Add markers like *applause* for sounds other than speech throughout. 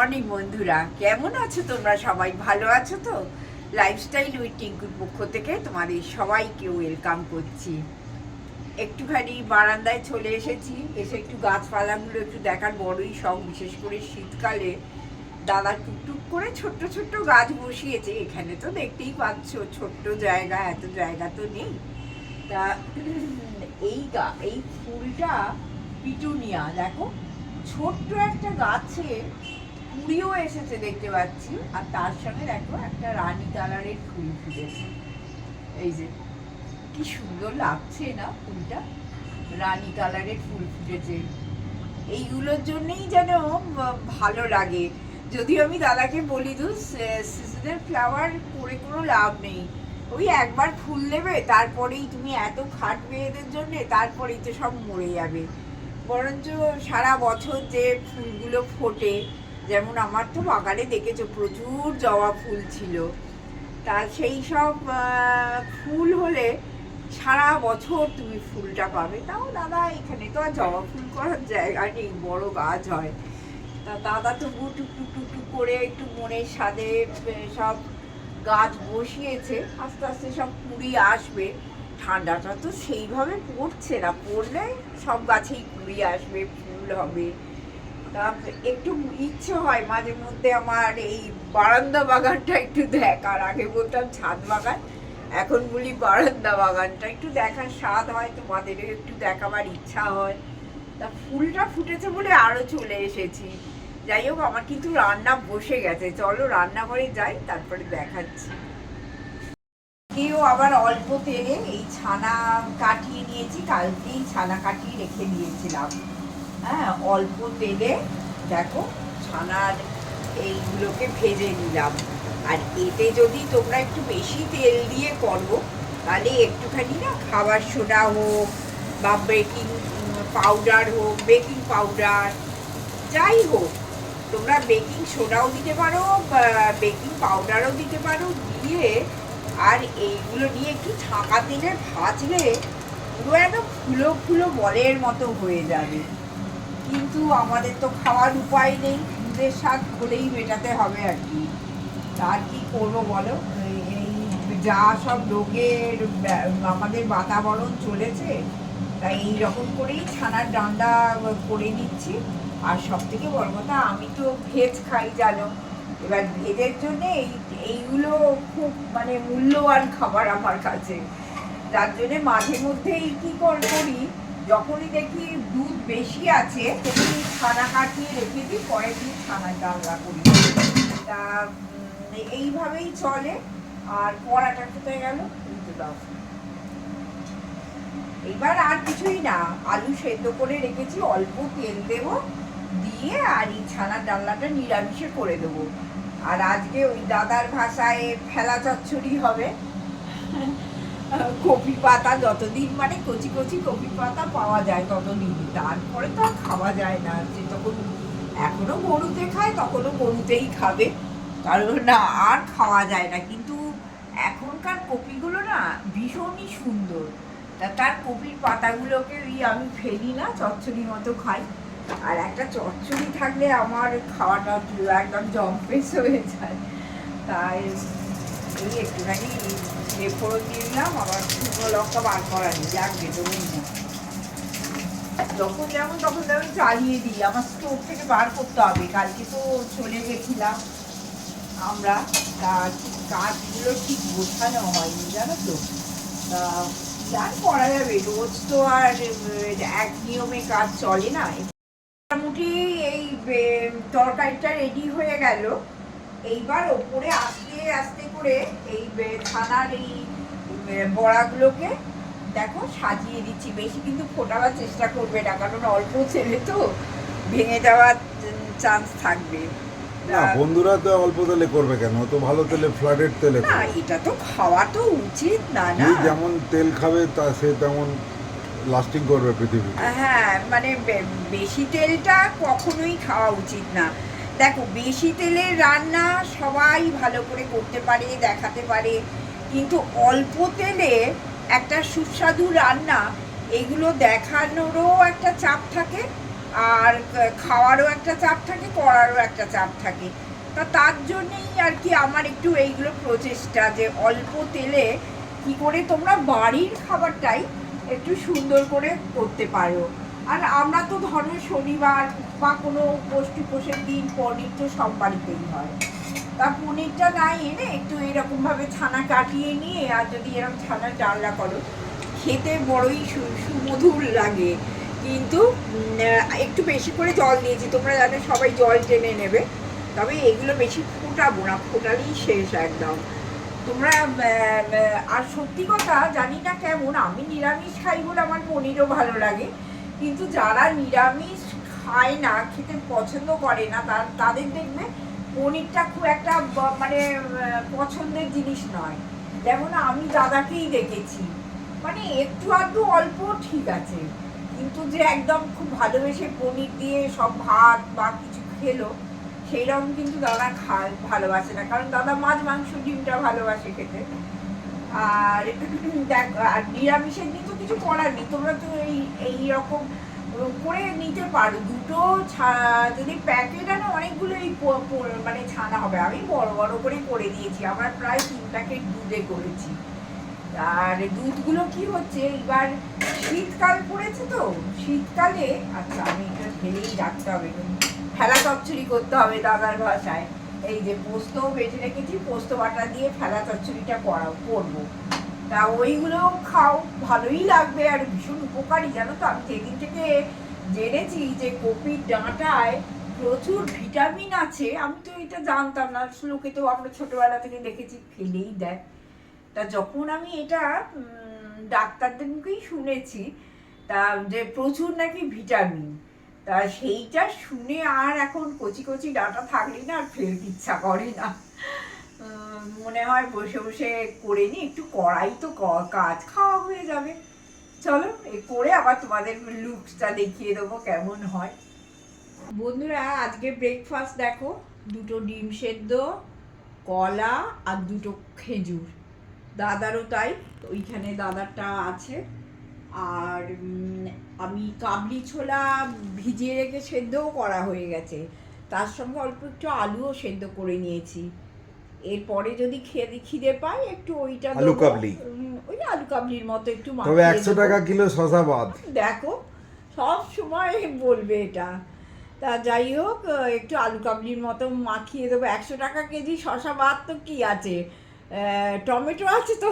Morning বন্ধুরা, কেমন আছো তোমরা সবাই? ভালো আছো তো? লাইফস্টাইল উইথ টিঙ্কুর পক্ষ থেকে তোমাদের সবাইকে ওয়েলকাম করছি। একটুখানি বারান্দায় চলে এসেছি, এসে একটু গাছপালাগুলো একটু দেখার বড়ই শখ, বিশেষ করে শীতকালে। দাদা টুকটুক করে ছোট্ট ছোট্ট গাছ বসিয়েছে, এখানে তো দেখতেই পাচ্ছ, ছোট্ট জায়গা, এত জায়গা তো নেই। তা এই গা, এই ফুলটা পিটুনিয়া, দেখো, ছোট্ট একটা গাছে কুড়িও এসেছে দেখতে পাচ্ছি, আর তার সঙ্গে দেখো একটা রানী কালারের ফুল ফুটেছে। এই যে, কি সুন্দর লাগছে না ফুলটা? রানী কালারের ফুল ফুটেছে। এইগুলোর জন্যেই যেন ভালো লাগে। যদিও আমি দাদাকে বলি দু সিজনের ফ্লাওয়ার করে কোনো লাভ নেই। ওই একবার ফুল দেবে, তারপরেই তুমি এত খাটবে এদের জন্যে, তারপরেই তো সব মরে যাবে। বরঞ্চ সারা বছর যে ফুলগুলো ফোটে যেমন আমার তো বাগানে দেখেছ, প্রচুর জবা ফুল ছিল। তা সেই সব ফুল হলে সারা বছর তুমি ফুলটা পাবে। তাও দাদা, এখানে তো আর জবা ফুল করার জায়গা নেই, বড় গাছ হয়। তা দাদা তবু টুকটুক টুকটুক করে একটু মনের সাথে সব গাছ বসিয়েছে। আস্তে আস্তে সব কুড়ি আসবে। ঠান্ডাটা তো সেইভাবে পড়ছে না, পড়লে সব গাছেই কুড়ি আসবে, ফুল হবে। তা একটু ইচ্ছে হয় মাঝে মধ্যে আমার এই বারান্দা বাগানটা একটু দেখ আর আগে বলতাম ছাদ বাগান, এখন বলি বারান্দা বাগানটা। একটু দেখার স্বাদ হয় তোমাদেরও একটু দেখাবার ইচ্ছা হয়। তা ফুলটা ফুটেছে বলে আরও চলে এসেছি। যাই হোক, আমার কিন্তু রান্না বসে গেছে। চলো রান্নাঘরে যাই, তারপরে দেখাচ্ছি। কেউ আবার অল্প তেলে এই ছানা কাটিয়ে নিয়েছি, কালকেই ছানা কাটিয়ে রেখে দিয়েছিলাম। হ্যাঁ অল্প তেলে দেখো ছানার এইগুলোকে ভেজে নিলাম। আর এতে যদি তোমরা একটু বেশি তেল দিয়ে করো, তাহলে একটুখানি না খাবার সোডা হোক বা বেকিং পাউডার হোক বেকিং পাউডার যাই হোক, তোমরা বেকিং সোডাও দিতে পারো বেকিং পাউডারও দিতে পারো, দিয়ে আর এইগুলো নিয়ে একটু ছাঁকা তেলে ভাজলে পুরো একদম ফুলো ফুলো বলের মতো হয়ে যাবে। কিন্তু আমাদের তো খাওয়ার উপায় নেই, দুধের স্বাদ হলেই মেটাতে হবে আর কি। আর কি করব বলো? এই- এই যা সব রোগের আমাদের বাতাবরণ চলেছে, তাই এইরকম করেই ছানার ডান্ডা করে নিচ্ছি। আর সব থেকে বড় কথা, আমি তো ভেজ খাই, জানো? এবার ভেজের জন্য এই, এইগুলো খুব মানে মূল্যবান খাবার আমার কাছে। যার জন্যে মাঝে মধ্যেই কী করি যখনই দেখি দুধ বেশি আছে, তখনই ছানা কাটিয়ে রেখে দিই, পরের দিন ছানার ডালনা করি। তা এইভাবেই চলে, আর পড়াটা কোথায় গেল দাও। এবার আর কিছুই না, আলু সেদ্ধ করে রেখেছি, অল্প তেল দেব, দিয়ে আর এই ছানার ডালনাটা নিরামিষে করে দেবো। আর আজকে ওই দাদার ভাষায় ফেলা চচ্চড়ি হবে। কপি পাতা যতদিন মানে কচি কচি কপি পাতা পাওয়া যায় ততদিন। তারপরে তো আর খাওয়া যায় না। যে তখন এখনও গরুতে খায়, তখনও গরুতেই খাবে। কারণ না, আর খাওয়া যায় না। কিন্তু এখনকার কপিগুলো না ভীষণই সুন্দর। তা তার কপির পাতাগুলোকে ওই আমি ফেলি না, চচ্চড়ি মতো খাই। আর একটা চচ্চড়ি থাকলে আমার খাওয়াটা একদম জম্পেস হয়ে যায়। তাই এই একটুখানি দিয়ে দিলাম, আবার শুকনো লঙ্কা বার করা যাক না যখন যেমন তখন চালিয়ে দিই, আমার স্টোভ থেকে বার করতে হবে। কালকে তো চলে গেছিলাম আমরা, তা কাজগুলো ঠিক হয়নি, জানো তো? তা করা যাবে, রোজ তো আর এক নিয়মে কাজ চলে না। মোটামুটি এই তরকারিটা রেডি হয়ে গেল। এইবার ওপরে আস্তে আস্তে করে এই ছানার এই বড়াগুলোকে দেখো সাজিয়ে দিচ্ছি। বেশি কিন্তু ফোটাবার চেষ্টা করবে না কারণ অল্প ছেলে তো ভেঙে যাওয়ার চান্স থাকবে। না বন্ধুরা তো অল্প তেলে করবে কেন? তো ভালো তেলে ফ্লাডেড তেলে না এটা তো খাওয়া তো উচিত না না। যেমন তেল খাবে তা সে তেমন লাস্টিং করবে পৃথিবীতে। হ্যাঁ মানে বেশি তেলটা কখনোই খাওয়া উচিত না। দেখো, বেশি তেলের রান্না সবাই ভালো করে করতে পারে, দেখাতে পারে, কিন্তু অল্প তেলে একটা সুস্বাদু রান্না, এগুলো দেখানোরও একটা চাপ থাকে আর খাওয়ারও একটা চাপ থাকে, করারও একটা চাপ থাকে। তা তার জন্যেই আর কি আমার একটু এইগুলো প্রচেষ্টা যে অল্প তেলে কি করে তোমরা বাড়ির খাবারটাই একটু সুন্দর করে করতে পারো। আর আমরা তো ধরো শনিবার বা কোনো গোষ্ঠী পোষের দিন পনির তো সব বাড়িতেই হয়। তা পনিরটা না এনে একটু এরকমভাবে ছানা কাটিয়ে নিয়ে আর যদি এরকম ছানার ডালনা করো, খেতে বড়ই সুমধুর লাগে। কিন্তু একটু বেশি করে জল দিয়েছি, তোমরা জানো সবাই জল টেনে নেবে। তবে এগুলো বেশি ফোটাবো না, ফোটালেই শেষ একদম। তোমরা আর সত্যি কথা জানি না কেমন, আমি নিরামিষ খাই বলে আমার পনিরও ভালো লাগে। কিন্তু যারা নিরামিষ খায় না, খেতে পছন্দ করে না তাদের দেখবে পনিরটা খুব একটা মানে পছন্দের জিনিস নয়। যেমন আমি দাদাকেই দেখেছি। মানে একটু আধটু অল্প ঠিক আছে। কিন্তু যে একদম খুব ভালোবেসে পনির দিয়ে সব ভাত বা কিছু খেলো, সেই রকম কিন্তু দাদা খায়, ভালোবাসে না। কারণ দাদা মাছ, মাংস, ডিমটা ভালোবাসে খেতে। আর, দেখ, আর নিরামিষের দিন তো কিছু করার নেই। তোমরা তো এই এইরকম করে নিতে পারো। দুটো যদি প্যাকেট আনো অনেকগুলো এই মানে ছানা হবে। আমি বড় বড় করে করে দিয়েছি। আমার প্রায় তিন প্যাকেট দুধে করেছি। আর দুধগুলো কি হচ্ছে, এবার শীতকাল পড়েছে তো, শীতকালে আচ্ছা আমি এটা ঢেলেই রাখতে হবে। ফেলা চচ্চড়ি করতে হবে দাদার ভাষায়। এই যে পোস্ত বেটে রেখেছি, পোস্ত বাটা দিয়ে ফেলা চচ্চড়িটা করা, করব। তা ওইগুলো খাও, ভালোই লাগবে আর ভীষণ উপকারী। জানো তো, আমি সেদিন থেকে জেনেছি যে কপির ডাঁটায় প্রচুর ভিটামিন আছে, আমি তো এটা জানতাম না। লোকে তো আমরা ছোটবেলা থেকে দেখেছি, ফেলেই দেয়। তা যখন আমি এটা ডাক্তারদের মুখেই শুনেছি, তা যে প্রচুর নাকি ভিটামিন, তা সেইটা শুনে আর এখন কচি কচি ডাটা থাকলেই না আর ফেলতে ইচ্ছা করে না। মনে হয় বসে বসে করে নি, একটু করাই তো কাজ, খাওয়া হয়ে যাবে। চলো, এ করে আবার তোমাদের লুকসটা দেখিয়ে দেবো কেমন হয়। বন্ধুরা, আজকে ব্রেকফাস্ট দেখো, দুটো ডিম সেদ্ধ, কলা আর দুটো খেজুর। দাদারও তাই ওইখানে দাদারটা আছে। আর আমি কাবলি ছোলা ভিজিয়ে রেখে সেদ্ধও করা হয়ে গেছে। তার সঙ্গে অল্প একটু আলুও সেদ্ধ করে নিয়েছি। এরপরে যদি খেতে খিদে পাই একটু ওইটা আলু কাবলি। ওই আলু কাবলির মতো একটু তবে একশো। টাকা কিলো শশা বাদ। দেখো সব সময় বলবে এটা। তা যাই হোক একটু আলু কাবলির মতো মাখিয়ে দেবো। একশো টাকা কেজি শশা ভাত তো কি আছে? টমেটো আছে তো?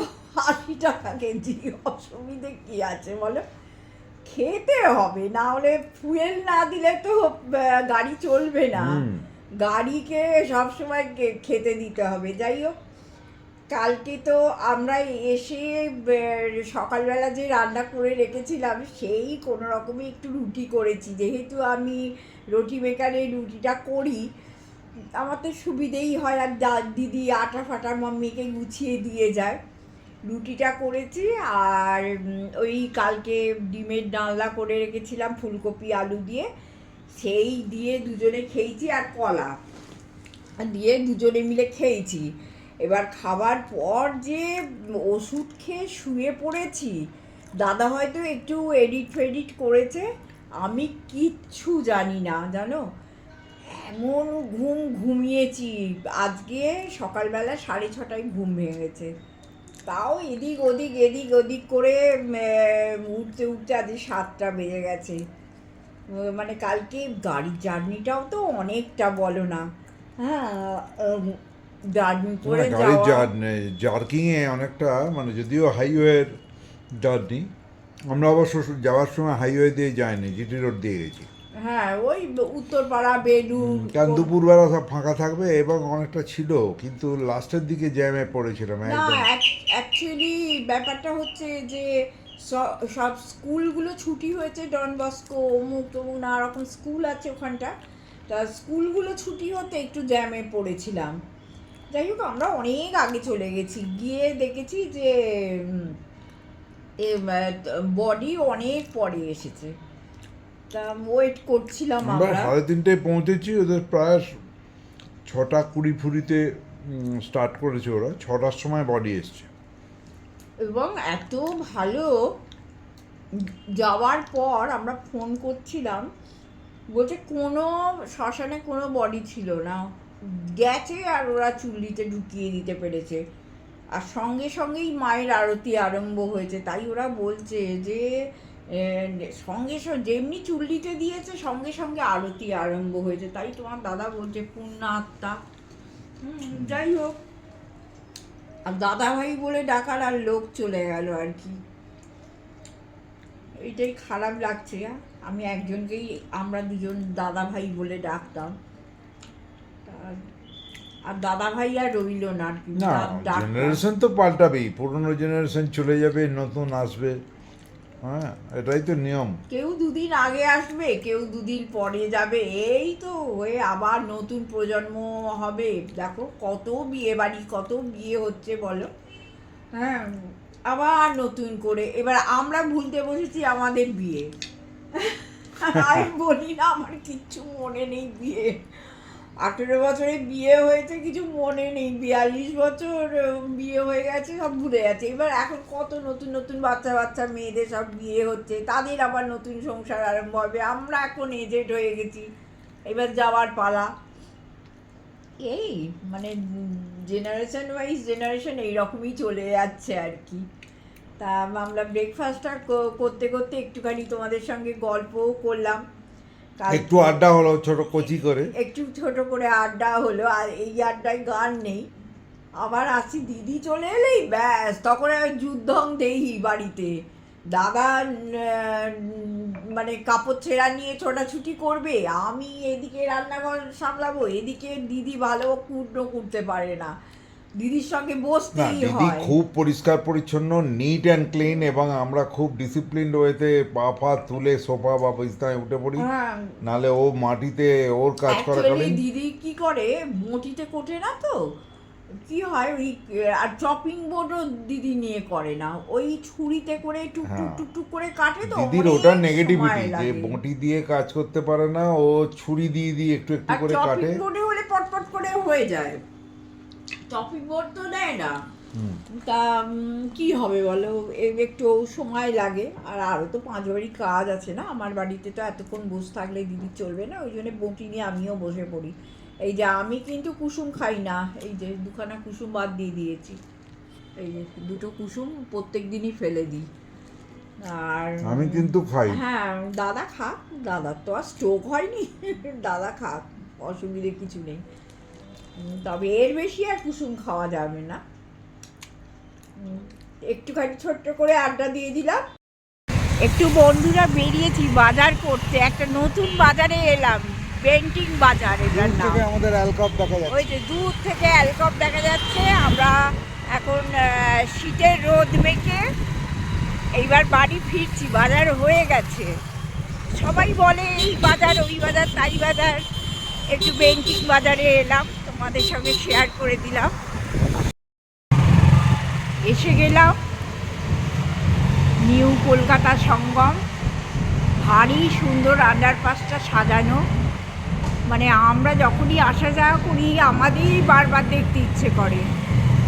আশি টাকা কেজি। অসুবিধে কি আছে বলো? খেতে হবে না হলে ফুয়েল না দিলে তো গাড়ি চলবে না। গাড়িকে সবসময় খেতে দিতে হবে। যাই হোক কালকে তো আমরা এসে সকালবেলা যে রান্না করে রেখেছিলাম, সেই কোনো রকমে একটু রুটি করেছি। যেহেতু আমি রুটি মেকারে রুটিটা করি, আমার তো সুবিধেই হয়। আর দিদি আটা ফাটা মাম্মিকে গুছিয়ে দিয়ে যায়। রুটিটা করেছি আর ওই কালকে ডিমের ডালনা করে রেখেছিলাম, ফুলকপি, আলু দিয়ে। সেই দিয়ে দুজনে খেয়েছি আর কলা। দিয়ে দুজনে মিলে খেয়েছি। এবার খাবার পর যে ওষুধ খেয়ে শুয়ে পড়েছি, দাদা হয়তো একটু এডিট ফেডিট করেছে, আমি কিচ্ছু জানি না, জানো? এমন ঘুম ঘুমিয়েছি, আজকে সকালবেলা সাড়ে ছটায় ঘুম ভেঙেছে। তাও এদিক ওদিক এদিক ওদিক করে উঠতে উঠতে আজকে সাতটা বেজে গেছে। মানে কালকে গাড়ির জার্নিটাও তো অনেকটা বলো না। হ্যাঁ জার্নি করে গাড়ির যাওয়া। জার্কিং এ অনেকটা মানে যদিও হাইওয়ের জার্নি আমরা অবশ্য যাওয়ার সময় হাইওয়ে দিয়ে যাইনি জিটি রোড দিয়ে গেছি। হ্যাঁ ওই উত্তরপাড়া বেলুর কারণ দুপুরবেলা সব ফাঁকা থাকবে এবং অনেকটা ছিল কিন্তু লাস্টের দিকে জ্যামে পড়েছিলাম না অ্যাকচুয়ালি ব্যাপারটা হচ্ছে যে সব স্কুলগুলো ছুটি হয়েছে ডন বস্কো অমুক তমুক নানা রকম স্কুল আছে ওখানটা। তা স্কুলগুলো ছুটি হতে একটু জ্যামে পড়েছিলাম। যাই হোক আমরা অনেক আগে চলে গেছি। গিয়ে দেখেছি যে বডি অনেক পরে এসেছে। তা ওয়েট করছিলাম আমরা সাড়ে তিনটেয় পৌঁছেছি ওদের প্রায় ছটা কুড়ি ফুড়িতে স্টার্ট করেছে ওরা। ছটার সময় বডি এসছে। এবং এত ভালো যাওয়ার পর আমরা ফোন করছিলাম বলছে কোনো শ্মশানে কোনো বডি ছিল না। গেছে আর ওরা চুল্লিতে ঢুকিয়ে দিতে পেরেছে। আর সঙ্গে সঙ্গেই মায়ের আরতি আরম্ভ হয়েছে। তাই ওরা বলছে যে সঙ্গে সঙ্গে যেমনি চুল্লিতে দিয়েছে সঙ্গে সঙ্গে আরতি আরম্ভ হয়েছে। তাই তোমার দাদা বলছে পূর্ণ আত্মা হুম, যাই হোক। আর দাদা ভাই বলে ডাকার আর লোক চলে গেল আর কি। এটাই খারাপ লাগছে আমি একজনকেই আমরা দুজন দাদা ভাই বলে ডাকতাম। আর দাদা ভাই আর রইল না আর কি। না জেনারেশন তো পাল্টাবেই পুরনো জেনারেশন চলে যাবে নতুন আসবে। হ্যাঁ এটাই তো নিয়ম। কেউ দুদিন আগে আসবে কেউ দুদিন পরে যাবে। এই তো হয়ে আবার নতুন প্রজন্ম হবে। দেখো কত বিয়ে বাড়ি কত বিয়ে হচ্ছে বলো। হ্যাঁ আবার নতুন করে। এবার আমরা ভুলতে বসেছি আমাদের বিয়ে। *laughs* আমি বলি না আমার কিচ্ছু মনে নেই বিয়ে। আঠেরো বছরে বিয়ে হয়েছে, কিছু মনে নেই। বিয়াল্লিশ বছর বিয়ে হয়ে গেছে, সব ভুলে গেছে। এবার এখন কত নতুন নতুন বাচ্চা বাচ্চা, মেয়েদের সব বিয়ে হচ্ছে, তাদের আবার নতুন সংসার আরম্ভ হবে। আমরা এখন এজেড হয়ে গেছি। এবার যাওয়ার পালা। এই মানে জেনারেশন ওয়াইজ জেনারেশন এইরকমই চলে যাচ্ছে আর কি। তা, আমরা ব্রেকফাস্টটা করতে করতে একটুখানি তোমাদের সঙ্গে গল্পও করলাম। একটু আড্ডা হলো ছোট কচি করে। একটু ছোট করে আড্ডা হলো আর এই আড্ডায় গান নেই। আবার আসি দিদি চলে এলেই ব্যাস তখন যুদ্ধং দেই বাড়িতে। দাদা মানে কাপড় ছেঁড়া নিয়ে ছোটাছুটি করবে আমি এদিকে রান্নাঘর সামলাবো এদিকে দিদি ভালো কুটনো করতে পারে না। দিদির সঙ্গে বসতেই দিদি হয়। খুব পরিষ্কার পরিচ্ছন্ন নিট অ্যান্ড ক্লিন এবং আমরা খুব ডিসিপ্লিন ওয়েতে পা ফা তুলে সোফা বা বিছনায় উঠে পড়ি। হ্যাঁ। নালে ও মাটিতে ওর কাজ Actually করাকালীন। দিদি কি করে? মটিতে কোটে না তো? কি হয়? ওই আর চপিং বোর্ডও দিদি নিয়ে করে না। ওই ছুরিতে করে টুক টুক হ্যাঁ। টুক টুক করে কাটে তো? দিদির ওটা নেগেটিভিটি যে। বটি দিয়ে কাজ করতে পারে না ও ছুরি দিয়ে দিয়ে একটু একটু করে চপিং কাটে। বোর্ডে হলে পটপট করে হয়ে যায়। চপিং বোর্ড তো দেয় না। তা কি হবে বলো? একটু সময় লাগে। আর আরও তো পাঁচ বাড়ি কাজ আছে না? আমার বাড়িতে তো এতক্ষণ বসে থাকলে দিদি চলবে না? ওই জন্য বটি নিয়ে আমিও বসে পড়ি। এই যে আমি কিন্তু কুসুম খাই না। এই যে দুখানা কুসুম বাদ দিয়ে দিয়েছি। এই যে দুটো কুসুম প্রত্যেক দিনই ফেলে দিই। আর আমি কিন্তু খাই। হ্যাঁ দাদা খাক। দাদার তো আর স্ট্রোক হয়নি। দাদা খাক। অসুবিধে কিছু নেই। তবে এর বেশি আর কুসুম খাওয়া যাবে না। একটুখানি ছোট্ট করে আড্ডা দিয়ে দিলাম। একটু বন্ধুরা বেরিয়েছি বাজার করতে একটা নতুন বাজারে এলাম পেন্টিং বাজার এটার নাম। থেকে আমাদের অ্যালকাপ দেখা যাচ্ছে। ওই যে দূর থেকে অ্যালকপ দেখা যাচ্ছে আমরা এখন শীতের রোদ মেখে এইবার বাড়ি ফিরছি বাজার হয়ে গেছে। সবাই বলে এই বাজার ওই বাজার তাই বাজার। একটু বেন্টিং বাজারে এলাম। তোমাদের সঙ্গে শেয়ার করে দিলাম। এসে গেলাম নিউ কলকাতা সঙ্গম। ভারী সুন্দর আন্ডারপাসটা সাজানো। মানে আমরা যখনই আসা যাওয়া করি, আমাদেরই বারবার দেখতে ইচ্ছে করে।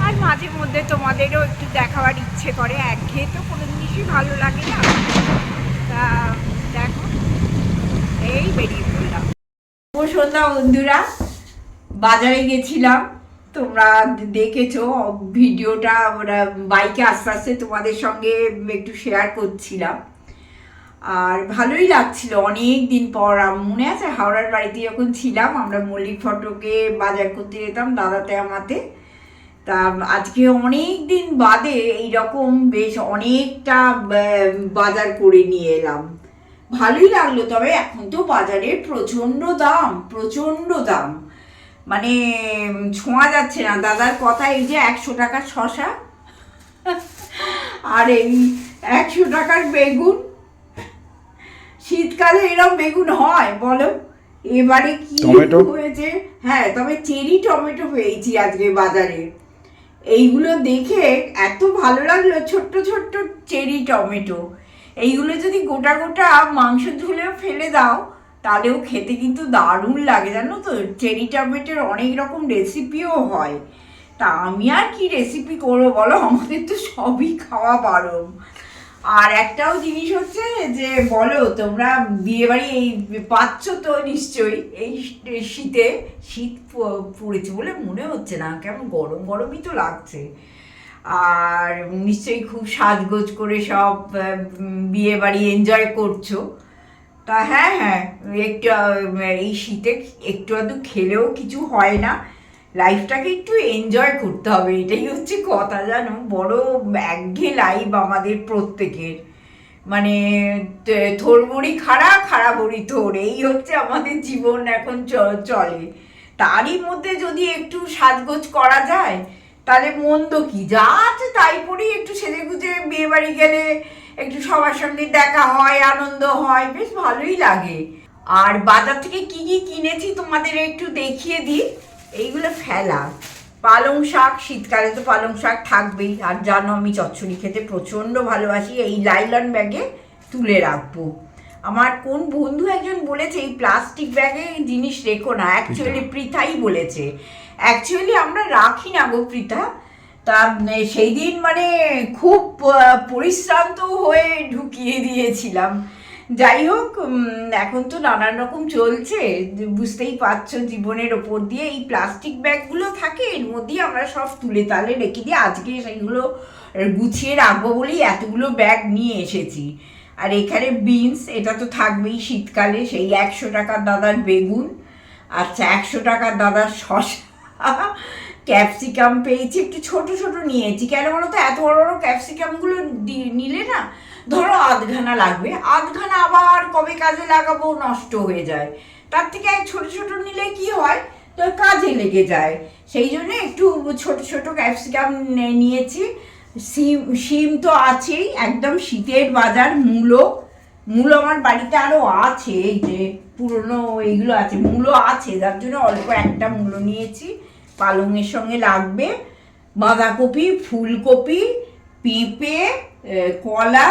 আর মাঝে মধ্যে তোমাদেরও একটু দেখাবার ইচ্ছে করে। একঘেয়ে তো কোনো জিনিসই ভালো লাগে না। তা দেখো, এই বেরিয়ে পড়লাম। সন্ধ্যা বন্ধুরা। বাজারে গেছিলাম। তোমরা দেখেছ, ভিডিওটা আমরা বাইকে আস্তে আস্তে তোমাদের সঙ্গে একটু শেয়ার করছিলাম। আর ভালোই লাগছিল। অনেক দিন পর মনে আছে হাওড়ার বাড়িতে যখন ছিলাম, আমরা মল্লিক ফটোকে বাজার করতে যেতাম, দাদাতে আমাতে। তা আজকে অনেক দিন বাদে এইরকম বেশ অনেকটা বাজার করে নিয়ে এলাম। ভালোই লাগল, তবে এখন তো বাজারের প্রচণ্ড দাম প্রচণ্ড দাম। মানে ছোঁয়া যাচ্ছে না। দাদার কথা এই যে একশো টাকার শশা আর এই একশো টাকার বেগুন। শীতকালে এরকম বেগুন হয় বলো? এবারে কি হয়েছে? হ্যাঁ তবে চেরি টমেটো পেয়েছি আজকে বাজারে। এইগুলো দেখে এত ভালো লাগল ছোট্ট ছোট্ট চেরি টমেটো। এইগুলো যদি গোটা গোটা মাংস ঝুলেও ফেলে দাও তাহলেও খেতে কিন্তু দারুণ লাগে, জানো তো? চেরি টমেটোর অনেক রকম রেসিপিও হয়। তা আমি আর কি রেসিপি করব বলো? আমাদের তো সবই খাওয়া বারণ। আর একটাও জিনিস হচ্ছে যে, বলো, তোমরা বিয়ে বাড়ি এই পাচ্ছ তো নিশ্চয়ই। এই শীতে, শীত পড়েছে বলে মনে হচ্ছে না। কেমন গরম, গরমই তো লাগছে। আর নিশ্চয়ই খুব সাজগোজ করে সব বিয়ে বাড়ি এনজয় করছ। তা হ্যাঁ হ্যাঁ একটু এই শীতে একটু আধটু খেলেও কিছু হয় না। লাইফটাকে একটু এনজয় করতে হবে, এটাই হচ্ছে কথা, জানো? বড় একঘে লাইফ আমাদের প্রত্যেকের। মানে তে- থোর বড়ি খাড়া খাড়া বড়ি থোর এই হচ্ছে আমাদের জীবন এখন চলে। তারই মধ্যে যদি একটু সাজগোজ করা যায় তাহলে মন্দ কি? যা আছে তাই পরেই একটু সেজে গুজে বিয়ে বাড়ি গেলে একটু সবার সঙ্গে দেখা হয় আনন্দ হয় বেশ ভালোই লাগে। আর বাজার থেকে কি কি কিনেছি তোমাদের একটু দেখিয়ে দিই। এইগুলো ফেলা। পালং শাক শীতকালে তো পালং শাক থাকবেই। আর জানো আমি চচ্চড়ি খেতে প্রচণ্ড ভালোবাসি এই লাইলন ব্যাগে তুলে রাখব। আমার কোন বন্ধু একজন বলেছে এই প্লাস্টিক ব্যাগে জিনিস রেখো না। অ্যাকচুয়ালি পৃথাই বলেছে। অ্যাকচুয়ালি আমরা রাখি না গো পৃথা তা সেই দিন মানে খুব পরিশ্রান্ত হয়ে ঢুকিয়ে দিয়েছিলাম। যাই হোক এখন তো নানান রকম চলছে। বুঝতেই পারছ জীবনের ওপর দিয়ে এই প্লাস্টিক ব্যাগগুলো থাকে, এর মধ্যেই আমরা সব তুলে তালে রেখে দিয়ে আজকে সেইগুলো গুছিয়ে রাখব বলেই এতগুলো ব্যাগ নিয়ে এসেছি। আর এখানে বিনস, এটা তো থাকবেই শীতকালে, সেই একশো টাকার দাদার বেগুন। আচ্ছা একশো টাকার দাদার শশা। *laughs* ক্যাপসিকাম পেয়েছি, একটু ছোট ছোট নিয়েছি। কেন বলো তো? এত বড় বড় ক্যাপসিকামগুলো নিলে না, ধরো আধখানা লাগবে। আধখানা আবার কবে কাজে লাগাবো? নষ্ট হয়ে যায়। তার থেকে এক ছোট ছোট নিলে কি হয়? তো কাজে লেগে যায়। সেই জন্য একটু ছোট ছোট ক্যাপসিকাম নিয়েছি। সিম শিম তো আছেই, একদম শীতের বাজার, মূলো। মূলো আমার বাড়িতে আরও আছে, এই যে পুরনো এইগুলো আছে, মূলো আছে। যার জন্য অল্প একটা মূলো নিয়েছি। পালংয়ের সঙ্গে লাগবে বাঁধাকপি ফুলকপি পেঁপে কলা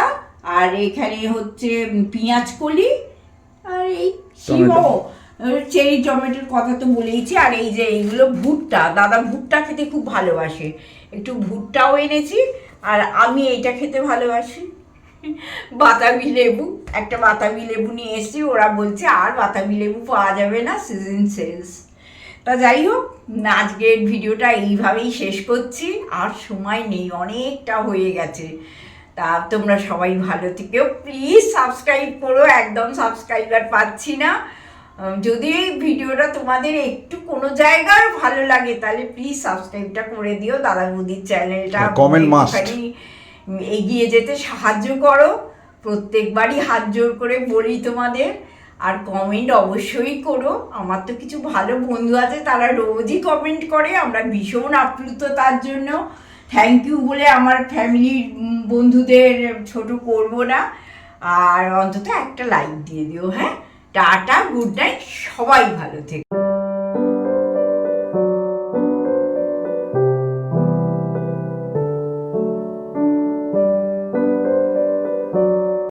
আর এখানে হচ্ছে পেঁয়াজ কলি আর এই টমেটো। চেরি টমেটোর কথা তো বলেইছি আর এই যে এইগুলো ভুট্টা দাদা ভুট্টা খেতে খুব ভালোবাসে। একটু ভুট্টাও এনেছি আর আমি এইটা খেতে ভালোবাসি। বাতাবি লেবু একটা বাতাবি লেবু নিয়ে এসেছি ওরা বলছে আর বাতাবি লেবু পাওয়া যাবে না সিজন সেলস তা যাই হোক আজকের ভিডিওটা এইভাবেই শেষ করছি। আর সময় নেই অনেকটা হয়ে গেছে। তা তোমরা সবাই ভালো থেকেও প্লিজ সাবস্ক্রাইব করো একদম সাবস্ক্রাইবার পাচ্ছি না। যদি এই ভিডিওটা তোমাদের একটু কোনো জায়গায় ভালো লাগে তাহলে প্লিজ সাবস্ক্রাইবটা করে দিও। দাদা বৌদির চ্যানেলটা. একটুখানি এগিয়ে যেতে সাহায্য করো। প্রত্যেকবারই হাত জোর করে বলি তোমাদের। আর কমেন্ট অবশ্যই করো। আমার তো কিছু ভালো বন্ধু আছে, তারা রোজই কমেন্ট করে। আমরা ভীষণ আপ্লুত তার জন্য। থ্যাংক ইউ বলে আমার ফ্যামিলির বন্ধুদের ছোট করব না। আর অন্তত একটা লাইক দিয়ে দিও হ্যাঁ? টাটা গুড নাইট সবাই ভালো থেকো।